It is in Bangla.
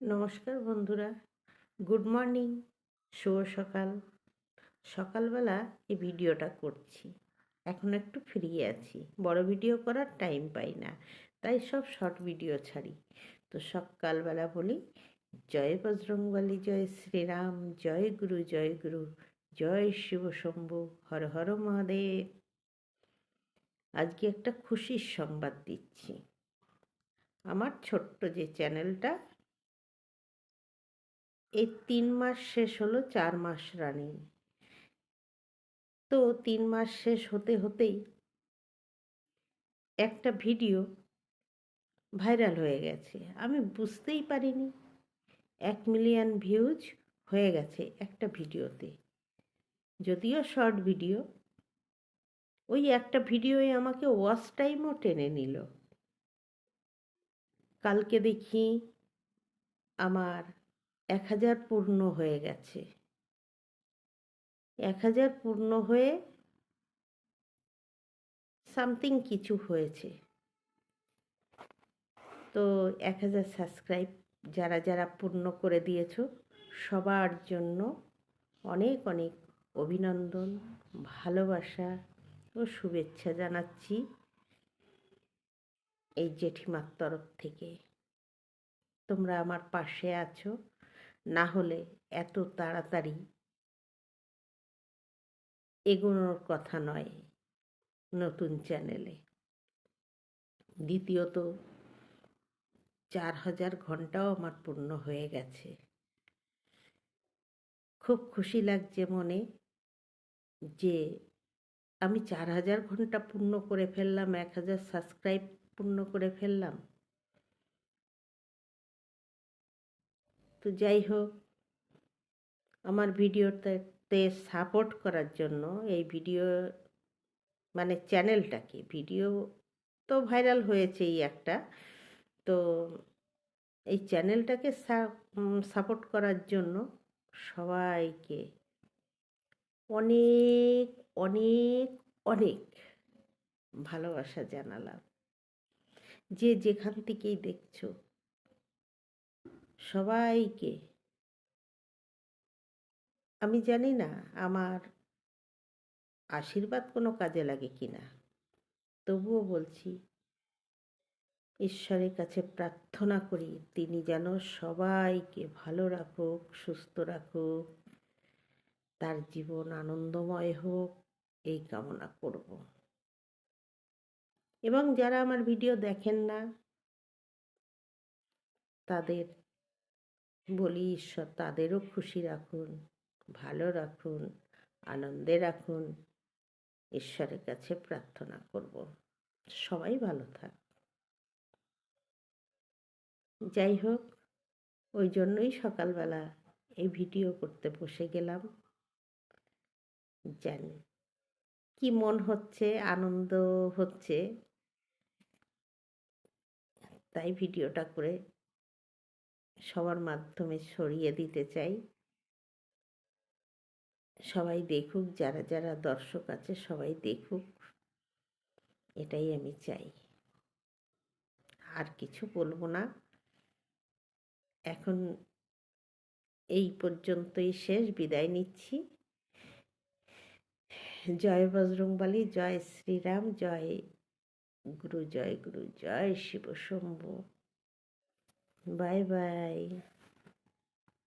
নমস্কার বন্ধুরা। গুড মর্নিং, শুভ সকাল। সকালবেলা এই ভিডিওটা করছি। এখন একটু ফ্রি আছি। বড় ভিডিও করার টাইম পাই না, তাই সব শর্ট ভিডিও ছাড়ি। তো সকালবেলা বলি, জয় বজরংবলী, জয় শ্রীরাম, জয় গুরু জয় গুরু, জয় শিব শম্ভু, হর হর মহাদেব। আজকে একটা খুশির সংবাদ দিচ্ছি। আমার ছোট্ট যে চ্যানেলটা এই তিন মাস শেষ হলো, চার মাস রানিং তো তিন মাস শেষ হতে হতেই একটা ভিডিও ভাইরাল হয়ে গেছে। আমি বুঝতেই পারিনি, এক মিলিয়ন ভিউজ হয়ে গেছে একটা ভিডিওতে যদিও শর্ট ভিডিও ওই একটা ভিডিওই আমাকে ওয়াচ টাইমও টেনে নিল। কালকে দেখি আমার এক হাজার পূর্ণ হয়ে গেছে। এক হাজার পূর্ণ হয়ে সামথিং কিছু হয়েছে। তো এক হাজার সাবস্ক্রাইব যারা যারা পূর্ণ করে দিয়েছ, সবার জন্য অনেক অনেক অভিনন্দন, ভালোবাসা ও শুভেচ্ছা জানাচ্ছি এই জেঠিমার তরফ থেকে। তোমরা আমার পাশে আছো। না হলে এত তাড়াতাড়ি এগোনোর কথা নয় নতুন চ্যানেলে। দ্বিতীয়ত, চার হাজার ঘন্টাও আমার পূর্ণ হয়ে গেছে। খুব খুশি লাগছে মনে যে আমি চার হাজার ঘণ্টা পূর্ণ করে ফেললাম, এক হাজার সাবস্ক্রাইব পূর্ণ করে ফেললাম। তো যাই হোক, আমার ভিডিওতে সাপোর্ট করার জন্য এই ভিডিও মানে চ্যানেলটাকে ভিডিও তো ভাইরাল হয়েছেই একটা, তো এই চ্যানেলটাকে সাপোর্ট করার জন্য সবাইকে অনেক অনেক অনেক ভালোবাসা জানালাম। যে যেখান থেকেই দেখছ। সবাইকে। আমি জানি না আমার আশীর্বাদ কোনো কাজে লাগে কি না। তবুও বলছি, ঈশ্বরের কাছে প্রার্থনা করি, তিনি যেন সবাইকে ভালো রাখুক, সুস্থ রাখুক, তার জীবন আনন্দময় হোক, এই কামনা করব। এবং যারা আমার ভিডিও দেখেন না, তাদের বলি, ঈশ্বর তাদেরও খুশি রাখুন, ভালো রাখুন, আনন্দে রাখুন। ঈশ্বরের কাছে প্রার্থনা করব। সবাই ভালো থাক। যাই হোক, ওই জন্যই সকালবেলা এই ভিডিও করতে বসে গেলাম। জানি, কি মন হচ্ছে, আনন্দ হচ্ছে, তাই ভিডিওটা করে সবার মাধ্যমে ছড়িয়ে দিতে চাই। সবাই দেখুক, যারা যারা দর্শক আছে, সবাই দেখুক। এটাই আমি চাই। আর কিছু বলব না। এখন এই পর্যন্তই শেষ, বিদায় নিচ্ছি। জয় বজরংবালী, জয় শ্রীরাম, জয় গুরু জয় গুরু, জয় শিব শম্ভু। Bye bye.